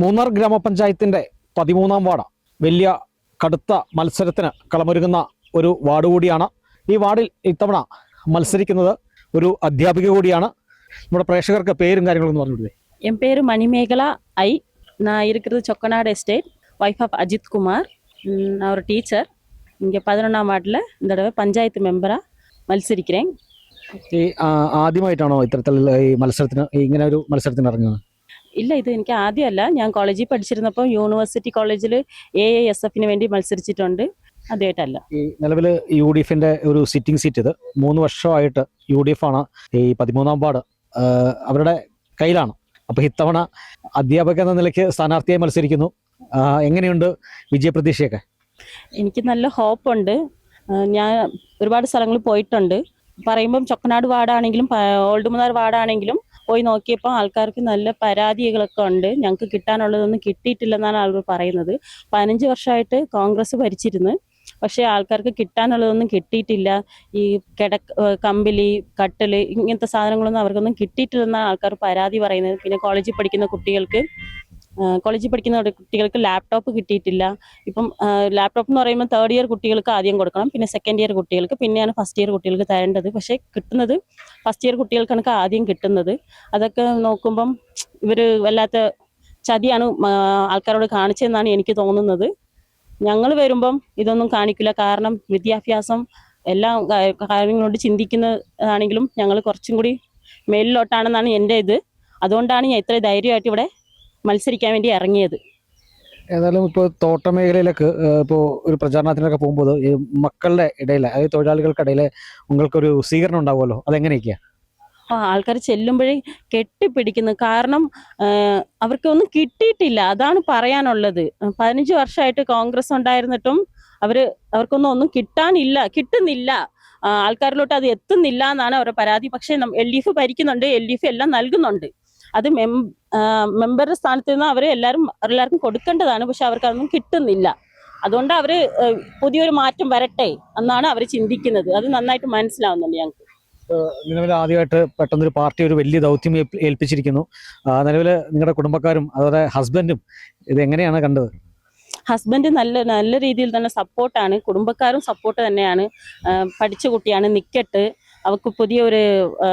മൂന്നാർ ഗ്രാമപഞ്ചായത്തിന്റെ പതിമൂന്നാം വാർഡ് വലിയ കടുത്ത മത്സരത്തിന് കളമൊരുങ്ങുന്ന ഒരു വാർഡ് കൂടിയാണ്. ഈ വാർഡിൽ ഇത്തവണ മത്സരിക്കുന്നത് ഒരു അധ്യാപിക കൂടിയാണ്. നമ്മുടെ പ്രേക്ഷകർക്ക് പേരും കാര്യങ്ങളൊന്നും പറഞ്ഞു என் പേര് മണിമേഖല ഐ நான் Chokkanad estate wife of Ajith Kumar our teacher ഇങ്ങനെ പതിനൊന്നാം വാർഡിൽ இங்கே பதினொன்றாம் പഞ്ചായത്ത് இந்த தடவை ഈ ആദ്യമായിട്ടാണോ ഇത്തരത്തിലുള്ള ഈ മത്സരത്തിന് ഇങ്ങനെ ഒരു മത്സരത്തിന് ഇറങ്ങുന്നത്? ഇല്ല ഇത് എനിക്ക് ആദ്യമല്ല. ഞാൻ കോളേജിൽ പഠിച്ചിരുന്നപ്പോൾ യൂണിവേഴ്സിറ്റി കോളേജിൽ എ എ എസ് എഫിന് വേണ്ടി മത്സരിച്ചിട്ടുണ്ട്. അതായിട്ടല്ല ഈ നിലവിൽ യു ഡി എഫിന്റെ ഒരു സിറ്റിംഗ് സീറ്റ് ഇത് മൂന്ന് വർഷമായിട്ട് യു ഡി എഫ് ആണ് ഈ പതിമൂന്നാം വാർഡ് അവരുടെ കയ്യിലാണ്. അപ്പൊ ഇത്തവണ അധ്യാപക എന്ന നിലയ്ക്ക് സ്ഥാനാർത്ഥിയായി മത്സരിക്കുന്നു. എങ്ങനെയുണ്ട് വിജയപ്രതീക്ഷയൊക്കെ? എനിക്ക് നല്ല ഹോപ്പുണ്ട്. ഞാൻ ഒരുപാട് സ്ഥലങ്ങളിൽ പോയിട്ടുണ്ട്. പറയുമ്പം ചൊക്കനാട് വാർഡാണെങ്കിലും ഓൾഡ് മൂന്നാർ വാർഡാണെങ്കിലും പോയി നോക്കിയപ്പോൾ ആൾക്കാർക്ക് നല്ല പരാതികളൊക്കെ ഉണ്ട്. ഞങ്ങൾക്ക് കിട്ടാനുള്ളതൊന്നും കിട്ടിയിട്ടില്ലെന്നാണ് ആളുകൾ പറയുന്നത്. പതിനഞ്ച് വർഷമായിട്ട് കോൺഗ്രസ് ഭരിച്ചിരുന്നു. പക്ഷേ ആൾക്കാർക്ക് കിട്ടാനുള്ളതൊന്നും കിട്ടിയിട്ടില്ല. ഈ കിട കമ്പിളി കട്ടിൽ ഇങ്ങനത്തെ സാധനങ്ങളൊന്നും അവർക്കൊന്നും കിട്ടിയിട്ടില്ലെന്നാണ് ആൾക്കാർ പരാതി പറയുന്നത്. പിന്നെ കോളേജിൽ പഠിക്കുന്ന കുട്ടികൾക്ക് കോളേജിൽ പഠിക്കുന്ന കുട്ടികൾക്ക് ലാപ്ടോപ്പ് കിട്ടിയിട്ടില്ല. ഇപ്പം ലാപ്ടോപ്പ് എന്ന് പറയുമ്പോൾ തേർഡ് ഇയർ കുട്ടികൾക്ക് ആദ്യം കൊടുക്കണം പിന്നെ സെക്കൻഡ് ഇയർ കുട്ടികൾക്ക് പിന്നെയാണ് ഫസ്റ്റ് ഇയർ കുട്ടികൾക്ക് തരേണ്ടത്. പക്ഷേ കിട്ടുന്നത് ഫസ്റ്റ് ഇയർ കുട്ടികൾക്കാണ് ആദ്യം കിട്ടുന്നത്. അതൊക്കെ നോക്കുമ്പം ഇവർ വല്ലാത്ത ചതിയാണ് ആൾക്കാരോട് കാണിച്ചതെന്നാണ് എനിക്ക് തോന്നുന്നത്. ഞങ്ങൾ വരുമ്പം ഇതൊന്നും കാണിക്കില്ല. കാരണം വിദ്യാഭ്യാസം എല്ലാ കാര്യങ്ങളോട് ചിന്തിക്കുന്നതാണെങ്കിലും ഞങ്ങൾ കുറച്ചും കൂടി മേലിലോട്ടാണെന്നാണ് എന്റെ ഇത്. അതുകൊണ്ടാണ് ഞാൻ ഇത്ര ധൈര്യമായിട്ട് ഇവിടെ മത്സരിക്കാൻ വേണ്ടി ഇറങ്ങിയത്. ഏതായാലും ഇപ്പോൾ തോട്ട മേഖലയിലേക്ക് ഇപ്പോൾ ഒരു പ്രചാരണത്തിനൊക്കെ പോകുമ്പോൾ ഈ മക്കളുടെ ഇടയിൽ അതായത് തൊഴിലാളികൾക്കിടയിൽ ഉങ്ങൾക്കൊരു സ്വീകരണം ഉണ്ടാവുമല്ലോ? അതെങ്ങനെയൊക്കെയാ? ആ ആൾക്കാർ ചെല്ലുമ്പോഴേ കെട്ടിപ്പിടിക്കുന്നു. കാരണം അവർക്കൊന്നും കിട്ടിയിട്ടില്ല. അതാണ് പറയാനുള്ളത്. പതിനഞ്ച് വർഷമായിട്ട് കോൺഗ്രസ് ഉണ്ടായിരുന്നിട്ടും അവർ അവർക്കൊന്നും ഒന്നും കിട്ടാനില്ല കിട്ടുന്നില്ല. ആൾക്കാരിലോട്ട് അത് എത്തുന്നില്ല എന്നാണ് അവരുടെ പരാതി. പക്ഷേ എൽ ഡി എഫ് ഭരിക്കുന്നുണ്ട്. എൽ ഡി എഫ് എല്ലാം നൽകുന്നുണ്ട്. അത് മെം മെമ്പറുടെ സ്ഥാനത്ത് നിന്ന് അവർ എല്ലാവരും എല്ലാവർക്കും കൊടുക്കേണ്ടതാണ്. പക്ഷെ അവർക്ക് അതൊന്നും കിട്ടുന്നില്ല. അതുകൊണ്ട് അവർ പുതിയൊരു മാറ്റം വരട്ടെ എന്നാണ് അവർ ചിന്തിക്കുന്നത്. അത് നന്നായിട്ട് മനസ്സിലാവുന്നുണ്ട് ഞങ്ങൾക്ക് നിലവിൽ ആദ്യമായിട്ട് പെട്ടെന്നൊരു പാർട്ടി ഒരു വലിയ ദൗത്യം ഏൽപ്പിച്ചിരിക്കുന്നു. നിലവിൽ നിങ്ങളുടെ കുടുംബക്കാരും അതുപോലെ ഹസ്ബൻഡും ഇത് എങ്ങനെയാണ് കണ്ടത്? ഹസ്ബൻഡ് നല്ല നല്ല രീതിയിൽ തന്നെ സപ്പോർട്ടാണ്. കുടുംബക്കാരും സപ്പോർട്ട് തന്നെയാണ്. പഠിച്ച കുട്ടിയാണ് നിക്കട്ട്. അവർക്ക് പുതിയൊരു ആ,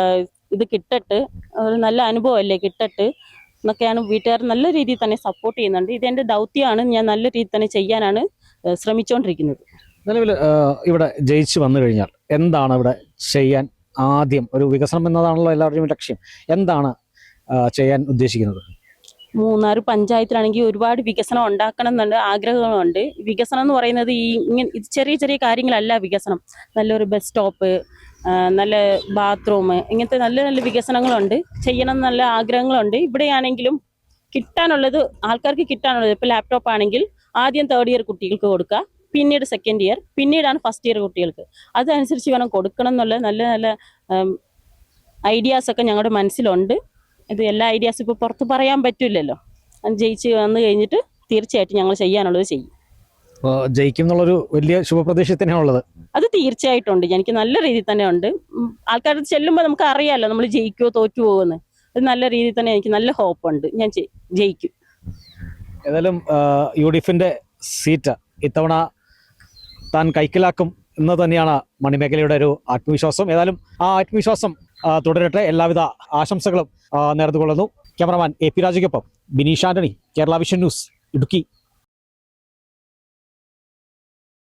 ഇത് കിട്ടട്ട് ഒരു നല്ല അനുഭവമല്ലേ കിട്ടട്ട് എന്നൊക്കെയാണ് വീട്ടുകാർ നല്ല രീതിയിൽ തന്നെ സപ്പോർട്ട് ചെയ്യുന്നുണ്ട്. ഇതെന്റെ ദൗത്യമാണ്. ഞാൻ നല്ല രീതിയിൽ തന്നെ ചെയ്യാനാണ് ശ്രമിച്ചുകൊണ്ടിരിക്കുന്നത് നിലവിൽ ഇവിടെ ജയിച്ചു വന്നു കഴിഞ്ഞാൽ എന്താണ് ഇവിടെ ചെയ്യാൻ ആദ്യം? ഒരു വികസനം എന്നതാണല്ലോ എല്ലാവരുടെയും ലക്ഷ്യം. എന്താണ് ചെയ്യാൻ ഉദ്ദേശിക്കുന്നത്? മൂന്നാർ പഞ്ചായത്തിലാണെങ്കിൽ ഒരുപാട് വികസനം ഉണ്ടാക്കണം എന്നുണ്ട് ആഗ്രഹങ്ങളുണ്ട്. വികസനം എന്ന് പറയുന്നത് ഈ ഇങ്ങനെ ചെറിയ ചെറിയ കാര്യങ്ങളല്ല വികസനം. നല്ലൊരു ബസ് സ്റ്റോപ്പ് നല്ല ബാത്റൂം ഇങ്ങനത്തെ നല്ല നല്ല വികസനങ്ങളുണ്ട്. ചെയ്യണം നല്ല ആഗ്രഹങ്ങളുണ്ട്. ഇവിടെയാണെങ്കിലും കിട്ടാനുള്ളത് ആൾക്കാർക്ക് കിട്ടാനുള്ളത് ഇപ്പോൾ ലാപ്ടോപ്പ് ആണെങ്കിൽ ആദ്യം തേർഡ് ഇയർ കുട്ടികൾക്ക് കൊടുക്കുക പിന്നീട് സെക്കൻഡ് ഇയർ പിന്നീടാണ് ഫസ്റ്റ് ഇയർ കുട്ടികൾക്ക്. അതനുസരിച്ച് വേണം കൊടുക്കണം എന്നുള്ള നല്ല നല്ല ഐഡിയാസ് ഒക്കെ ഞങ്ങളുടെ മനസ്സിലുണ്ട്. ഇത് എല്ലാ ഐഡിയാസും ഇപ്പോൾ പുറത്ത് പറയാൻ പറ്റില്ലല്ലോ. ജയിച്ച് വന്നു കഴിഞ്ഞിട്ട് തീർച്ചയായിട്ടും ഞങ്ങൾ ചെയ്യാനുള്ളത് ചെയ്യും. ജയിക്കും എന്നുള്ളൊരു വലിയ ശുഭപ്രതീക്ഷ തന്നെയാണുള്ളത് അത് തീർച്ചയായിട്ടും ഉണ്ട് എനിക്ക് നല്ല രീതിയിൽ തന്നെ ഉണ്ട്. ആൾക്കാർ ചെല്ലുമ്പോൾ നമുക്ക് അറിയാമല്ലോ നമ്മൾ ജയിക്കുമോ തോറ്റു പോകുമെന്ന് അത് നല്ല രീതിയിൽ തന്നെ എനിക്ക് നല്ല ഹോപ്പ് ഉണ്ട് ഞാൻ ജയി- ജയിക്കും. ഏതായാലും യു ഡി എഫിന്റെ സീറ്റ് ഇത്തവണ താൻ കൈക്കലാക്കും എന്ന് തന്നെയാണ് മണിമേഖലയുടെ ഒരു ആത്മവിശ്വാസം. ഏതായാലും ആ ആത്മവിശ്വാസം തുടരട്ടെ. എല്ലാവിധ ആശംസകളും നേർന്നുകൊള്ളുന്നു. ക്യാമറമാൻ എ പി രാജയ്ക്കൊപ്പം ബിനീഷ് ആന്റണി കേരള വിഷൻ ന്യൂസ് ഇടുക്കി.